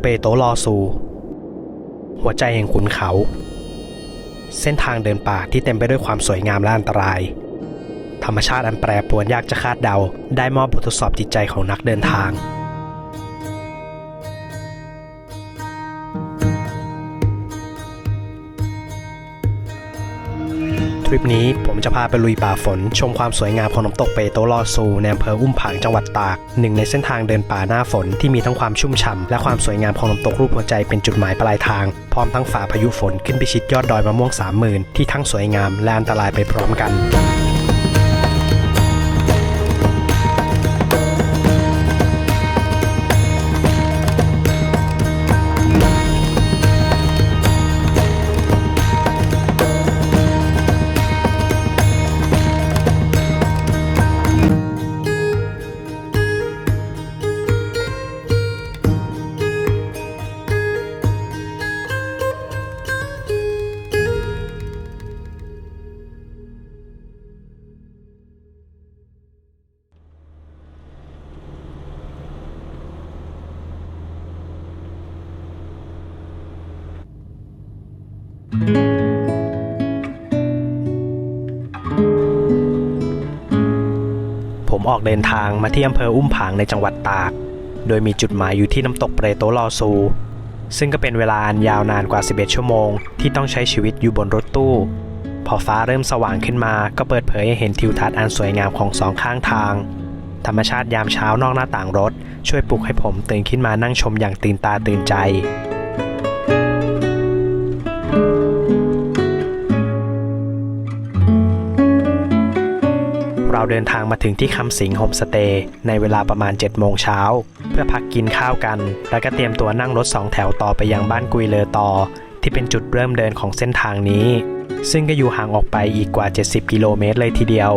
เปโตลอซู หัวใจแห่งขุนเขา เส้นทางเดินป่าที่เต็มไปด้วยความสวยงามและอันตราย ธรรมชาติอันแปรปรวนยากจะคาดเดา ได้มอบบททดสอบจิตใจของนักเดินทาง ทริปนี้ผมจะพาไปลุยป่าฝน ชมความสวยงามของน้ำตกเปโตลอซูในอำเภออุ้มผางจังหวัดตากหนึ่งในเส้นทางเดินป่าหน้าฝนที่มีทั้งความชุ่มฉ่ำและความสวยงามของน้ำตกรูปหัวใจเป็นจุดหมายปลายทาง พร้อมทั้งฝ่าพายุฝนขึ้นไปชิดยอดดอยมะม่วงสามหมื่นที่ทั้งสวยงามและอันตรายไปพร้อมกัน ผมออกเดินทางมาที่อำเภออุ้มผางในจังหวัดตาก โดยมีจุดหมายอยู่ที่น้ำตกเปรโตลอซู ซึ่งก็เป็นเวลาอันยาวนานกว่า 11 ชั่วโมง ที่ต้องใช้ชีวิตอยู่บนรถตู้ พอฟ้าเริ่มสว่างขึ้นมา ก็เปิดเผยให้เห็นทิวทัศน์อันสวยงามของสองข้างทาง ธรรมชาติยามเช้านอกหน้าต่างรถ ช่วยปลุกให้ผมตื่นขึ้นมานั่งชมอย่างตื่นตาตื่นใจ เดินทางมาถึงที่คำสิงโฮมสเตย์ในเวลาประมาณ 7 โมงเช้า เพื่อพักกินข้าวกัน แล้วก็เตรียมตัวนั่งรถสองแถวต่อไปยังบ้านกุยเลอต่อ ที่เป็นจุดเริ่มเดินของเส้นทางนี้ ซึ่งก็อยู่ห่างออกไปอีกกว่า 70 กิโลเมตรเลยทีเดียว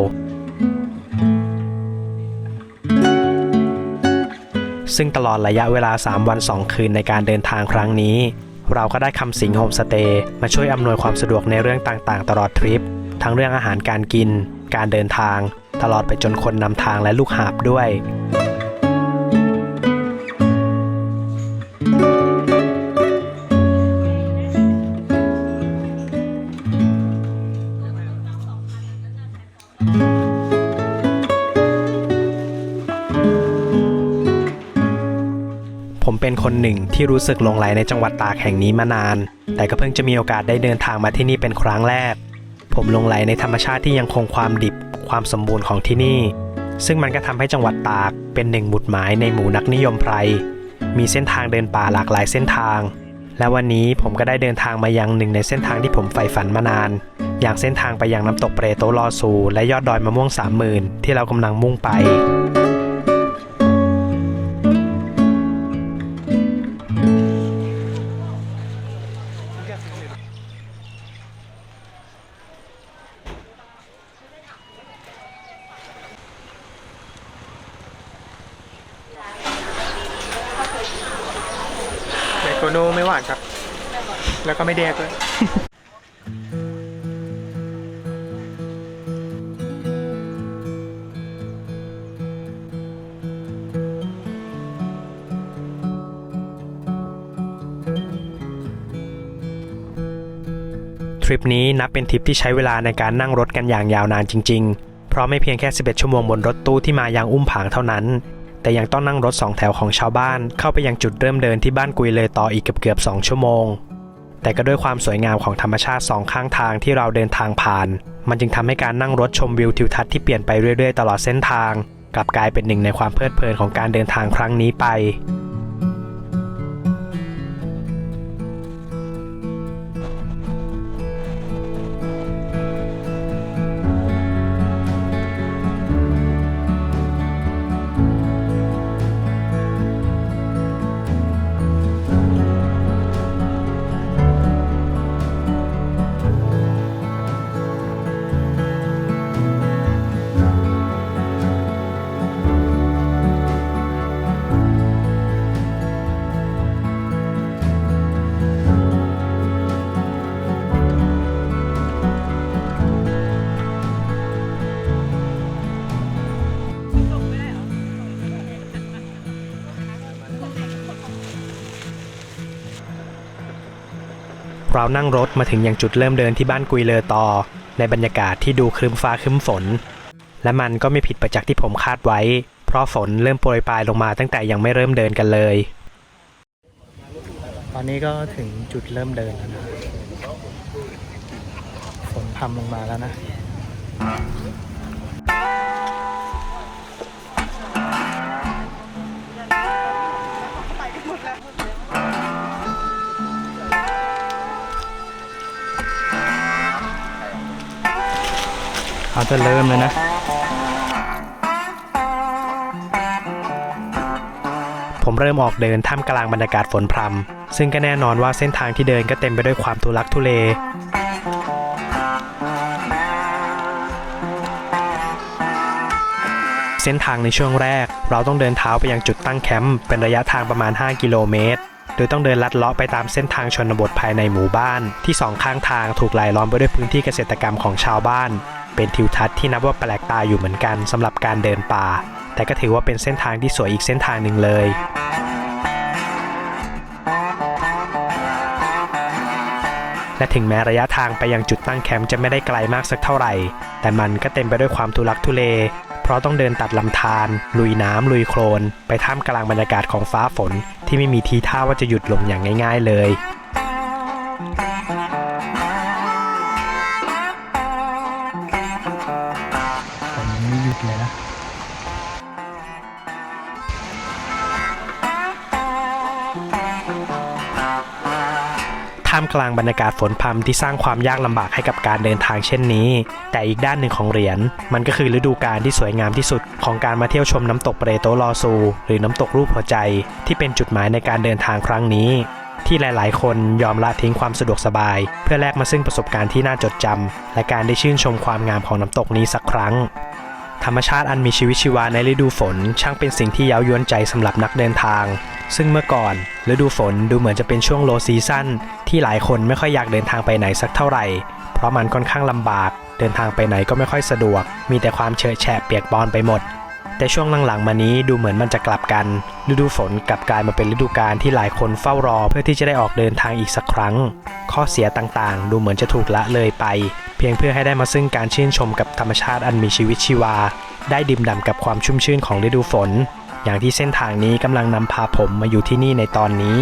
ซึ่งตลอดระยะเวลา 3 วัน 2 คืนในการเดินทางครั้งนี้ เราก็ได้คำสิงโฮมสเตย์มาช่วยอำนวยความสะดวกในเรื่องต่างๆ ตลอดทริป ทั้งเรื่องอาหารการกิน การเดินทาง ตลอดไปจนคนนำทางและลูกหาบด้วย ผมเป็นคนหนึ่งที่รู้สึกหลงไหลในจังหวัดตากแห่งนี้มานาน แต่ก็เพิ่งจะมีโอกาสได้เดินทางมาที่นี่เป็นครั้งแรก ผมหลงไหลในธรรมชาติที่ยังคงความดิบ ความสมบูรณ์ของที่นี่ ซึ่งมันก็ทำให้จังหวัดตากเป็นหนึ่งหมุดหมายในหมู่นักนิยมไพร มีเส้นทางเดินป่าหลากหลายเส้นทาง และวันนี้ผมก็ได้เดินทางมายังหนึ่งในเส้นทางที่ผมใฝ่ฝันมานาน อย่างเส้นทางไปยังน้ำตกเปรโตลอซู และยอดดอยมะม่วงสามหมื่นที่เรากำลังมุ่งไป ริปนี้นับเป็นทริปที่ใช้เวลาในการนั่งรถกันอย่างยาวนานจริง ๆ เพราะไม่เพียงแค่ 11 ชั่วโมงบนรถตู้ที่มายังอุ้มผางเท่านั้น แต่ยังต้องนั่งรถสองแถวของชาวบ้าน เข้าไปยังจุดเริ่มเดินที่บ้านกุยเลยต่ออีกเกือบๆ2ชั่วโมง แต่ก็ด้วยความสวยงามของธรรมชาติสองข้างทางที่เราเดินทางผ่าน มันจึงทำให้การนั่งรถชมวิวทิวทัศน์ที่เปลี่ยนไปเรื่อยๆ ตลอดเส้นทาง กลับกลายเป็นหนึ่งในความเพลิดเพลินของการเดินทางครั้งนี้ไป เรานั่งรถมาถึงยังจุดเริ่มเดินที่บ้านกุยเลอตอ ในบรรยากาศที่ดูครึ้มฟ้าครึ้มฝน และมันก็ไม่ผิดไปจากที่ผมคาดไว้ เพราะฝนเริ่มโปรยปลายลงมาตั้งแต่ยังไม่เริ่มเดินกันเลย ตอนนี้ก็ถึงจุดเริ่มเดินแล้วนะฝนพรำลงมาแล้วนะ เขาจะเริ่มเลยนะผมเริ่มออกเดินท่ามกลางบรรยากาศฝนพรำซึ่งก็แน่นอนว่าเส้นทางที่เดินก็เต็มไปด้วยความทุลักทุเล เส้นทางในช่วงแรก เราต้องเดินเท้าไปยังจุดตั้งแคมป์เป็นระยะทางประมาณ 5 กิโลเมตร โดยต้องเดินลัดเลาะไปตามเส้นทางชนบทภายในหมู่บ้าน ที่สองข้างทางถูกรายล้อมไปด้วยพื้นที่เกษตรกรรมของชาวบ้าน เป็นทิวทัศน์ที่นับว่าแปลกตาอยู่เหมือนกันสำหรับการเดินป่า แต่ก็ถือว่าเป็นเส้นทางที่สวยอีกเส้นทางหนึ่งเลยและถึงแม้ระยะทางไปยังจุดตั้งแคมป์จะไม่ได้ไกลมากสักเท่าไหร่ แต่มันก็เต็มไปด้วยความทุลักทุเล เพราะต้องเดินตัดลำธาร ลุยน้ำลุยโคลน ไปท่ามกลางบรรยากาศของฟ้าฝน ที่ไม่มีทีท่าว่าจะหยุดลงอย่างง่าย ๆเลย เลยนะท่ามกลางบรรยากาศฝนพรำที่สร้างความยากลำบากให้กับการเดินทางเช่นนี้ แต่อีกด้านหนึ่งของเหรียญ มันก็คือฤดูกาลที่สวยงามที่สุดของการมาเที่ยวชมน้ำตกเปรโตลอซู หรือน้ำตกรูปหัวใจ ที่เป็นจุดหมายในการเดินทางครั้งนี้ ที่หลาย ๆ คนยอมละทิ้งความสะดวกสบาย เพื่อแลกมาซึ่งประสบการณ์ที่น่าจดจำและการได้ชื่นชมความงามของน้ำตกนี้สักครั้ง ธรรมชาติอันมีชีวิตชีวาในฤดูฝน ช่างเป็นสิ่งที่เย้ายวนใจสำหรับนักเดินทาง ซึ่งเมื่อก่อนฤดูฝนดูเหมือนจะเป็นช่วงโลซีซั่นที่หลายคนไม่ค่อยอยากเดินทางไปไหนสักเท่าไหร่ เพราะมันค่อนข้างลำบาก เดินทางไปไหนก็ไม่ค่อยสะดวก มีแต่ความเฉอะแฉะเปียกปอนไปหมด แต่ช่วงหลังๆมานี้ดูเหมือนมันจะกลับกัน ฤดูฝนกลับกลายมาเป็นฤดูกาลที่หลายคนเฝ้ารอเพื่อที่จะได้ออกเดินทางอีกสักครั้ง ข้อเสียต่างๆ ดูเหมือนจะถูกละเลยไป พียงเพื่อให้ได้มาซึ่งการชื่นชมกับธรรมชาติอันมีชีวิตชีวา ได้ดื่มด่ำกับความชุ่มชื่นของฤดูฝน อย่างที่เส้นทางนี้กำลังนำพาผมมาอยู่ที่นี่ในตอนนี้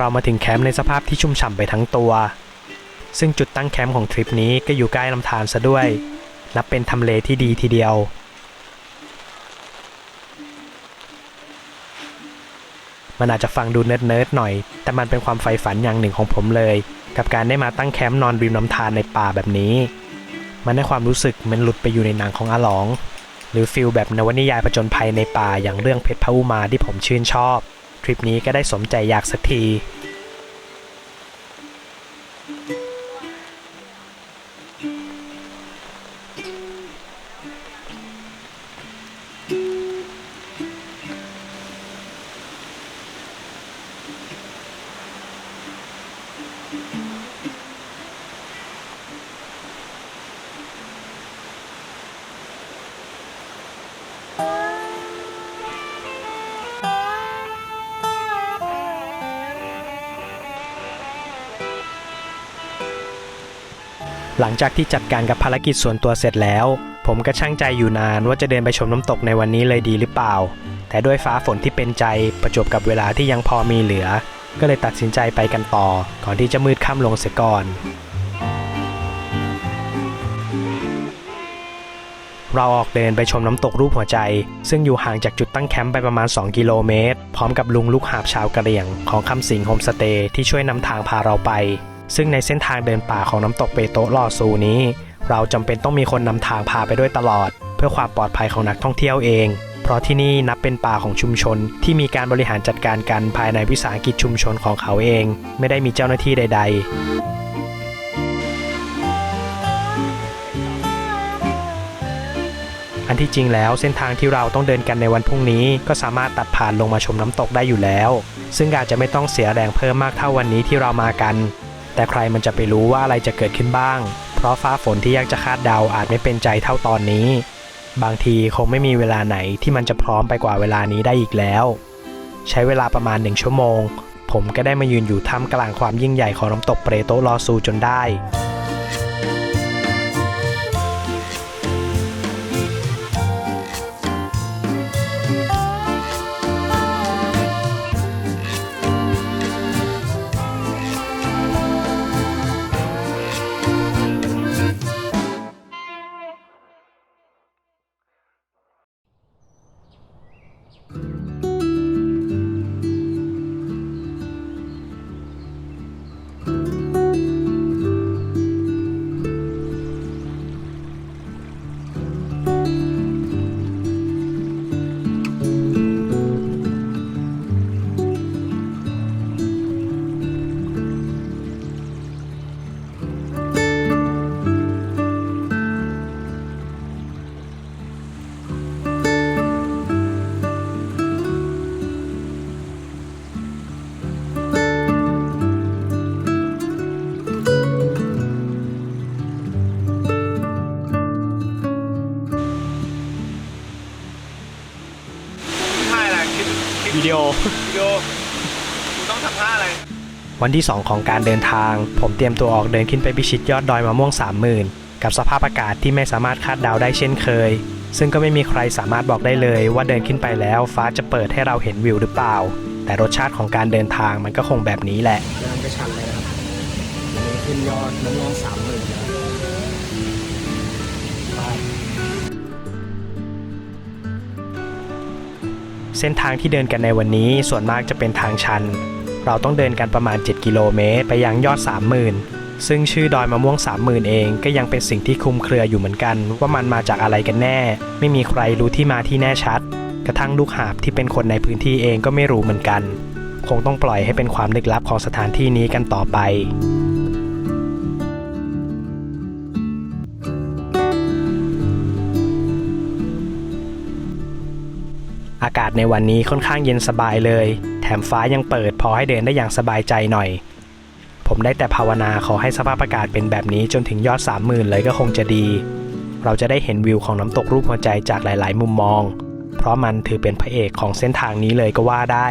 เรามาถึงแคมป์ในสภาพที่ชุ่มฉ่ำไปทั้งตัว ซึ่งจุดตั้งแคมป์ของทริปนี้ก็อยู่ใกล้ลำธารซะด้วย นับเป็นทำเลที่ดีทีเดียวมันอาจจะฟังดูเนิร์ดๆหน่อย แต่มันเป็นความใฝ่ฝันอย่างหนึ่งของผมเลย กับการได้มาตั้งแคมป์นอนริมลำธารในป่าแบบนี้ มันได้ความรู้สึกเหมันหลุดไปอยู่ในหนังของอาหลอง หรือฟิลแบบนวนิยายผจญภัยในป่าอย่างเรื่องเพชรพระอุมาที่ผมชื่นชอบ ทริปนี้ก็ได้สมใจอยากสักที หลังจากที่จัดการกับภารกิจส่วนตัวเสร็จแล้ว ผมก็ช่างใจอยู่นานว่าจะเดินไปชมน้ำตกในวันนี้เลยดีหรือเปล่า แต่ด้วยฟ้าฝนที่เป็นใจประจบกับเวลาที่ยังพอมีเหลือ ก็เลยตัดสินใจไปกันต่อ ก่อนที่จะมืดค่ำลงเสียก่อน เราออกเดินไปชมน้ำตกรูปหัวใจ ซึ่งอยู่ห่างจากจุดตั้งแคมป์ไปประมาณ 2 กิโลเมตร พร้อมกับลุงลูกหาบชาวกะเหรี่ยงของคำสิงโฮมสเตย์ที่ช่วยนำทางพาเราไป ซึ่งในเส้นทางเดินป่าของน้ำตกเปโตะลอซูนี้ เราจำเป็นต้องมีคนนำทางพาไปด้วยตลอด เพื่อความปลอดภัยของนักท่องเที่ยวเอง เพราะที่นี่นับเป็นป่าของชุมชน ที่มีการบริหารจัดการกันภายในวิสาหกิจชุมชนของเขาเอง ไม่ได้มีเจ้าหน้าที่ใด ๆอันที่จริงแล้วเส้นทางที่เราต้องเดินกันในวันพรุ่งนี้ ก็สามารถตัดผ่านลงมาชมน้ำตกได้อยู่แล้ว ซึ่งอาจจะไม่ต้องเสียแรงเพิ่มมากเท่าวันนี้ที่เรามากัน แต่ใครมันจะไปรู้ว่าอะไรจะเกิดขึ้นบ้าง เพราะฟ้าฝนที่ยากจะคาดเดาอาจไม่เป็นใจเท่าตอนนี้ บางทีคงไม่มีเวลาไหนที่มันจะพร้อมไปกว่าเวลานี้ได้อีกแล้ว ใช้เวลาประมาณหนึ่งชั่วโมง ผมก็ได้มายืนอยู่ท่ามกลางความยิ่งใหญ่ของน้ำตกเปรโตลอซูจนได้ ดีโอ วิดีโอคุณต้องทำท่าอะไร วันที่ 2 ของการเดินทาง ผมเตรียมตัวออกเดินขึ้นไปพิชิตยอดดอยมะม่วง 30,000 กับสภาพอากาศที่ไม่สามารถคาดเดาได้เช่นเคย ซึ่งก็ไม่มีใครสามารถบอกได้เลยว่าเดินขึ้นไปแล้วฟ้าจะเปิดให้เราเห็นวิวหรือเปล่า แต่รสชาติของการเดินทางมันก็คงแบบนี้แหละเดินกระชันเลยนะครับวันนี้ขึ้นยอดน้ำร้องสามหมื่นแล้ว เส้นทางที่เดินกันในวันนี้ส่วนมากจะเป็นทางชัน เราต้องเดินกันประมาณ 7 กิโลเมตร ไปยังยอด 30,000 ซึ่งชื่อดอยมะม่วง 30,000 เองก็ยังเป็นสิ่งที่คลุมเครืออยู่เหมือนกัน ว่ามันมาจากอะไรกันแน่ ไม่มีใครรู้ที่มาที่แน่ชัด กระทั่งลูกหาบที่เป็นคนในพื้นที่เองก็ไม่รู้เหมือนกัน คงต้องปล่อยให้เป็นความลึกลับของสถานที่นี้กันต่อไป อากาศในวันนี้ค่อนข้างเย็นสบายเลย แถมฟ้ายังเปิดพอให้เดินได้อย่างสบายใจหน่อย ผมได้แต่ภาวนาขอให้สภาพอากาศเป็นแบบนี้จนถึงยอด 30,000 เลยก็คงจะดี เราจะได้เห็นวิวของน้ำตกรูปหัวใจจากหลาย ๆ มุมมอง เพราะมันถือเป็นพระเอกของเส้นทางนี้เลยก็ว่าได้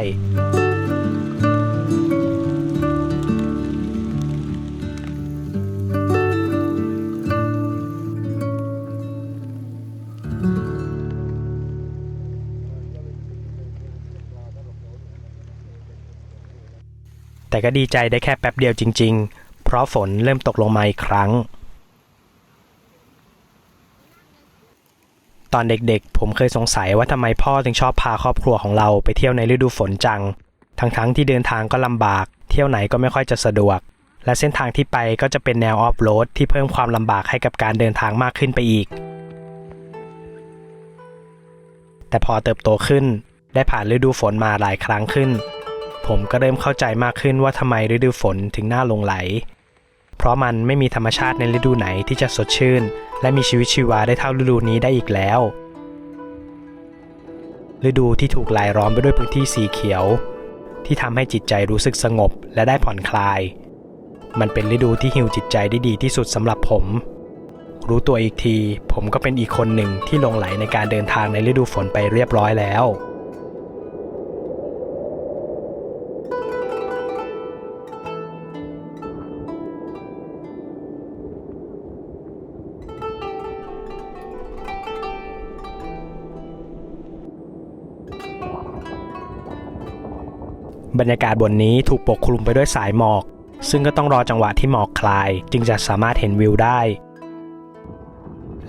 แต่ก็ดีใจได้แค่แป๊บเดียวจริง ๆ เพราะฝนเริ่มตกลงมาอีกครั้ง ตอนเด็กๆ ผมเคยสงสัยว่าทำไมพ่อถึงชอบพาครอบครัวของเราไปเที่ยวในฤดูฝนจัง ทั้งๆที่เดินทางก็ลำบาก เที่ยวไหนก็ไม่ค่อยจะสะดวก และเส้นทางที่ไปก็จะเป็นแนวออฟโรดที่เพิ่มความลำบากให้กับการเดินทางมากขึ้นไปอีก แต่พอเติบโตขึ้น ได้ผ่านฤดูฝนมาหลายครั้งขึ้น ผมก็เริ่มเข้าใจมากขึ้นว่าทำไมฤดูฝนถึงน่าลงไหล เพราะมันไม่มีธรรมชาติในฤดูไหนที่จะสดชื่น และมีชีวิตชีวาได้เท่าฤดูนี้ได้อีกแล้ว ฤดูที่ถูกลายล้อมไปด้วยพื้นที่สีเขียว ที่ทำให้จิตใจรู้สึกสงบและได้ผ่อนคลาย มันเป็นฤดูที่ฮิวจิตใจได้ดีที่สุดสำหรับผม รู้ตัวอีกที ผมก็เป็นอีกคนหนึ่งที่ลงไหลในการเดินทางในฤดูฝนไปเรียบร้อยแล้ว บรรยากาศบนนี้ถูกปกคลุมไปด้วยสายหมอก ซึ่งก็ต้องรอจังหวะที่หมอกคลาย จึงจะสามารถเห็นวิวได้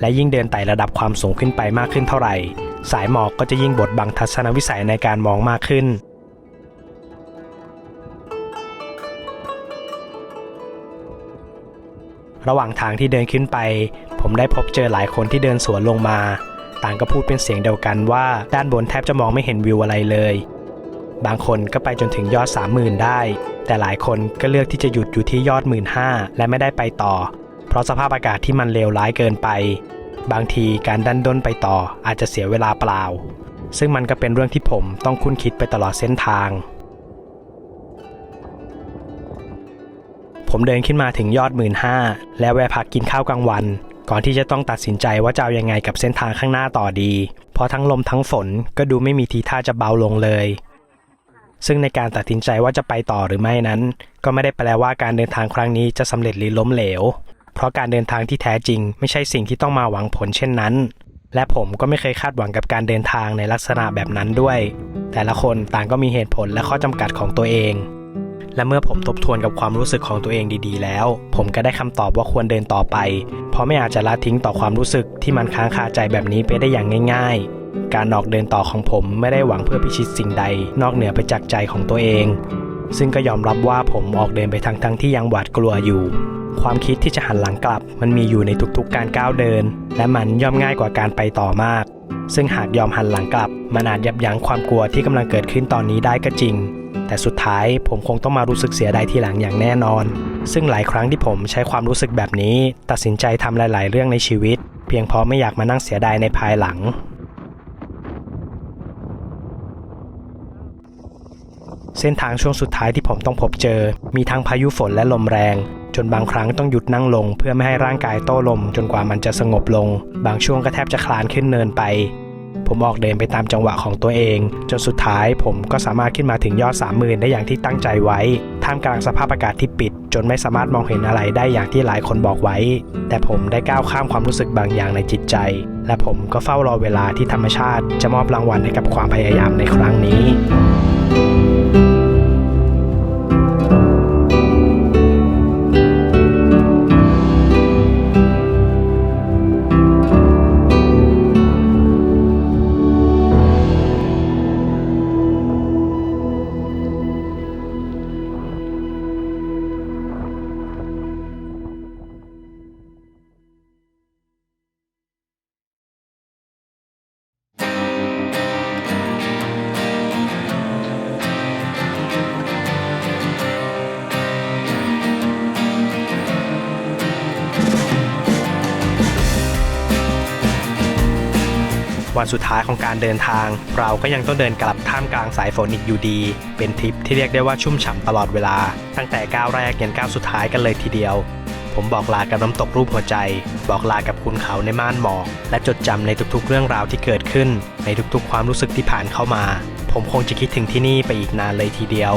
และยิ่งเดินไต่ระดับความสูงขึ้นไปมากขึ้นเท่าไหร่ สายหมอกก็จะยิ่งบดบังทัศนวิสัยในการมองมากขึ้น ระหว่างทางที่เดินขึ้นไป ผมได้พบเจอหลายคนที่เดินสวนลงมา ต่างก็พูดเป็นเสียงเดียวกันว่า ด้านบนแทบจะมองไม่เห็นวิวอะไรเลย บางคนก็ไปจนถึงยอด 30,000 ได้ แต่หลายคนก็เลือกที่จะหยุดอยู่ที่ยอด 1 5ื่นและไม่ได้ไปต่อ เพราะสภาพอากาศที่มันเลวร้ายเกินไป บางทีการดันด้นไปต่ออาจจะเสียเวลาเปล่า ซึ่งมันก็เป็นเรื่องที่ผมต้องคุ้นคิดไปตลอดเส้นทาง ผมเดินขึ้นมาถึงยอด 1 5ื่นและแวะพักกินข้าวกลางวันก่อนที่จะต้องตัดสินใจว่าจะเอายังไงกับเส้นทางข้างหน้าต่อดี เพราะทั้งลมทั้งฝนก็ดูไม่มีทีท่าจะเบาลงเลย ซึ่งในการตัดสินใจว่าจะไปต่อหรือไม่นั้น ก็ไม่ได้แปลว่าการเดินทางครั้งนี้จะสำเร็จหรือล้มเหลว เพราะการเดินทางที่แท้จริง ไม่ใช่สิ่งที่ต้องมาหวังผลเช่นนั้น และผมก็ไม่เคยคาดหวังกับการเดินทางในลักษณะแบบนั้นด้วย แต่ละคนต่างก็มีเหตุผลและข้อจำกัดของตัวเอง และเมื่อผมทบทวนกับความรู้สึกของตัวเองดีๆ แล้ว ผมก็ได้คำตอบว่าควรเดินต่อไป เพราะไม่อาจจะละทิ้งต่อความรู้สึกที่มันค้างคาใจแบบนี้ไปได้อย่างง่าย ๆ การออกเดินต่อของผมไม่ได้หวังเพื่อพิชิตสิ่งใด นอกเหนือไปจากใจของตัวเอง ซึ่งก็ยอมรับว่าผมออกเดินไปทางทั้งที่ยังหวาดกลัวอยู่ ความคิดที่จะหันหลังกลับ มันมีอยู่ในทุกๆการก้าวเดิน และมันย่อมง่ายกว่าการไปต่อมาก ซึ่งหากยอมหันหลังกลับ มันอาจยับยั้งความกลัวที่กำลังเกิดขึ้นตอนนี้ได้ก็จริง แต่สุดท้ายผมคงต้องมารู้สึกเสียดายทีหลังอย่างแน่นอน ซึ่งหลายครั้งที่ผมใช้ความรู้สึกแบบนี้ ตัดสินใจทำหลาย ๆ เรื่องในชีวิต เพียงเพราะไม่อยากมานั่งเสียดายในภายหลัง เส้นทางช่วงสุดท้ายที่ผมต้องพบเจอ มีทั้งพายุฝนและลมแรง จนบางครั้งต้องหยุดนั่งลง เพื่อไม่ให้ร่างกายโต้ลม จนกว่ามันจะสงบลง บางช่วงก็แทบจะคลานขึ้นเนินไป ผมออกเดินไปตามจังหวะของตัวเอง จนสุดท้ายผมก็สามารถขึ้นมาถึงยอดสามหมื่นได้อย่างที่ตั้งใจไว้ ท่ามกลางสภาพอากาศที่ปิด จนไม่สามารถมองเห็นอะไรได้อย่างที่หลายคนบอกไว้ แต่ผมได้ก้าวข้ามความรู้สึกบางอย่างในจิตใจ และผมก็เฝ้ารอเวลาที่ธรรมชาติ จะมอบรางวัลให้กับความพยายามในครั้งนี้ วันสุดท้ายของการเดินทาง เราก็ยังต้องเดินกลับท่ามกลางสายฝนอีกอยู่ดี เป็นทริปที่เรียกได้ว่าชุ่มฉ่ำตลอดเวลา ตั้งแต่ก้าวแรกยันก้าวสุดท้ายกันเลยทีเดียว ผมบอกลากับน้ำตกรูปหัวใจ บอกลากับคุณเขาในม่านหมอก และจดจำในทุกๆ เรื่องราวที่เกิดขึ้น ในทุกๆ ความรู้สึกที่ผ่านเข้ามา ผมคงจะคิดถึงที่นี่ไปอีกนานเลยทีเดียว